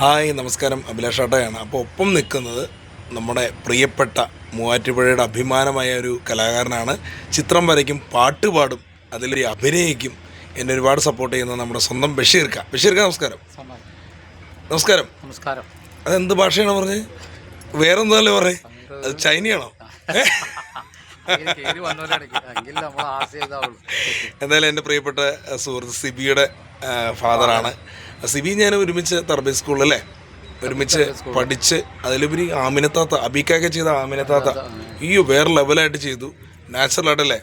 Hi നമസ്കാരം. അഭിലാഷാട്ടയാണ്. അപ്പോൾ ഒപ്പം നിൽക്കുന്നത് നമ്മുടെ പ്രിയപ്പെട്ട മൂവാറ്റുപുഴയുടെ അഭിമാനമായ ഒരു കലാകാരനാണ്. ചിത്രം വരയ്ക്കും പാട്ട് പാടും അതിലൊരു അഭിനയിക്കും എന്നെ ഒരുപാട് സപ്പോർട്ട് ചെയ്യുന്ന നമ്മുടെ സ്വന്തം ബഷീർക്ക. ബഷീർക്ക നമസ്കാരം. നമസ്കാരം. നമസ്കാരം. അതെന്ത് ഭാഷയാണ് പറഞ്ഞത് വേറെ എന്താല്ലേ പറയേ അത് ചൈനയാണോ? എന്തായാലും എന്റെ പ്രിയപ്പെട്ട സുഹൃത്ത് സിബിയുടെ ഫാദറാണ് സിബി ഞാൻ ഒരുമിച്ച് തർബി സ്കൂളിലല്ലേ ഒരുമിച്ച് പഠിച്ച് അതിലുപരി ആമിനത്താത്ത അബിക്കൊക്കെ ചെയ്ത ആമിനത്താത്ത അയ്യോ വേറെ ലെവലായിട്ട് ചെയ്തു. നാച്ചുറൽ ആയിട്ടല്ലേ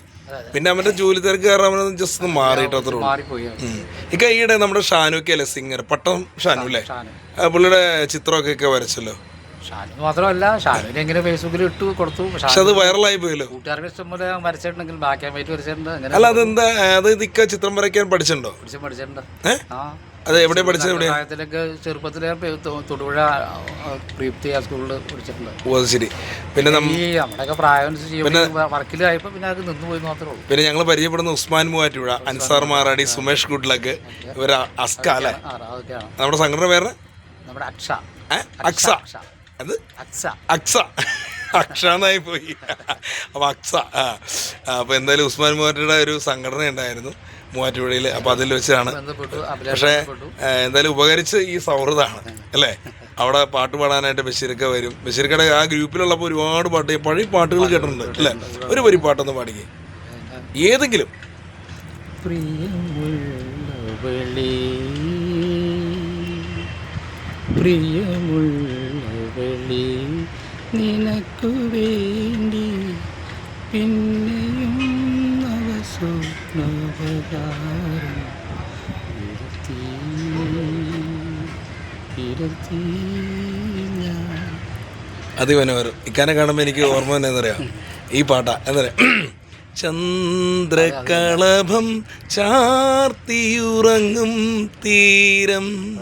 പിന്നെ അവന്റെ ജോലി തിരക്ക് കാരണം അവനൊന്ന് ജസ്റ്റ് ഒന്ന് മാറിയിട്ട് അത്രേ ഉള്ളൂ. ഈ കൈയിടെ നമ്മുടെ ഷാനുക്കെ അല്ലേ സിംഗർ പട്ടം ഷാനു അല്ലേ? പുള്ളിയുടെ ചിത്രമൊക്കെ ഒക്കെ വരച്ചല്ലോ. ഷാനു മാത്രമല്ല ഷാനുവിനെ എങ്ങനെ ഫേസ്ബുക്കിൽ ഇട്ടു കൊടുത്തു. പക്ഷെ അത് വൈറലായി പോയല്ലോ. കൂട്ടുകാർക്ക് വരച്ചിട്ടുണ്ടെങ്കിൽ വരച്ചിട്ടുണ്ട്. അല്ല അതെന്താ? അതായത് ഇക്ക ചിത്രം വരയ്ക്കാൻ പഠിച്ചിട്ടുണ്ടോ? അത് എവിടെ പഠിച്ചത് എവിടെ? പ്രായത്തിലൊക്കെ ചെറുപ്പത്തിലെ തൊടുപുഴ പ്രീപ്തി സ്കൂളിൽ പഠിച്ചിട്ടുണ്ട്. ഓ ശരി പിന്നെ ഈ നമ്മുടെയൊക്കെ പ്രായം അനുസരിച്ച് വർക്കിലായപ്പോൾ പിന്നെ അത് നിന്ന് പോയി മാത്രമേ ഉള്ളൂ. പിന്നെ ഞങ്ങൾ പരിചയപ്പെടുന്ന ഉസ്മാൻ മൂവാറ്റുപുഴ അൻസാർ മാറാടി സുമേഷ് ഗുഡ്ലക്ക് ഇവർ അസ്ക അല്ലേ? നമ്മുടെ സംഘടന പേര്? നമ്മുടെ അക്ഷ. അക്ഷ അക്സ അക്ഷ. അത്? അക്സ അക്സ അക്ഷ എന്നായി പോയി. അപ്പോൾ അക്സ ആ അപ്പോൾ എന്തായാലും ഉസ്മാൻ മൂവാറ്റുപുഴയുടെ ഒരു സംഘടന ഉണ്ടായിരുന്നു മൂവാറ്റുപുഴയിൽ അപ്പോൾ അതിൽ വെച്ചാണ്. പക്ഷെ എന്തായാലും ഉപകരിച്ച് ഈ സൗഹൃദമാണ് അല്ലേ? അവിടെ പാട്ട് പാടാനായിട്ട് ബഷീർക്ക വരും. ബഷീർക്കയുടെ ആ ഗ്രൂപ്പിലുള്ളപ്പോൾ ഒരുപാട് പാട്ട് പഴയ പാട്ടുകൾ കേട്ടിട്ടുണ്ട് അല്ലേ? ഒരു വരി പാട്ടൊന്ന് പാടിക്കേ. ഏതെങ്കിലും. പ്രിയമുള്ള നിനക്കു വേണ്ടി പിന്നെയും നവസ്വപ്നവതാരം ഇരുത്തി. അതിമനോഹരം ഇക്കാനെ കാണുമ്പോൾ എനിക്ക് ഓർമ്മ തന്നെ എന്നറിയാം ഈ പാട്ടാ. എന്നറിയാം? ചന്ദ്രകളഭം ചാർത്തിയുറങ്ങും തീരം.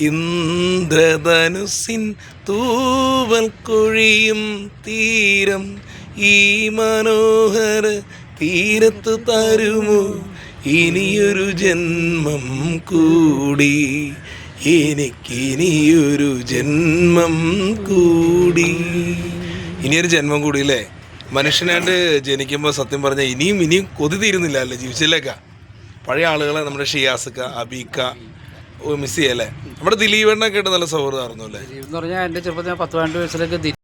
ഇന്ദ്രധനുസിൻ തൂവൽ കൊഴിയും തീരം ഈ മനോഹര തീരത്ത് തരുമോ? ഇനിയൊരു ജന്മം കൂടി. എനിക്കിനിയൊരു ജന്മം കൂടി. ഇനിയൊരു ജന്മം കൂടി അല്ലേ? മനുഷ്യനായിട്ട് ജനിക്കുമ്പോൾ സത്യം പറഞ്ഞാൽ ഇനിയും ഇനിയും കൊതി തീരുന്നില്ല അല്ലേ ജീവിച്ചില്ലേക്ക പഴയ ആളുകളെ നമ്മുടെ ഷിയാസുക്ക അബീക്ക മിസ് ചെയ്യല്ലേ? നമ്മുടെ ദിലീപണ്ണൊക്കെ ആയിട്ട് നല്ല സൗഹൃദമായിരുന്നു അല്ലേ? എന്ന് പറഞ്ഞാൽ എന്റെ ചെറുപ്പത്തിൽ പത്ത് പന്ത്രണ്ട് വയസ്സിലൊക്കെ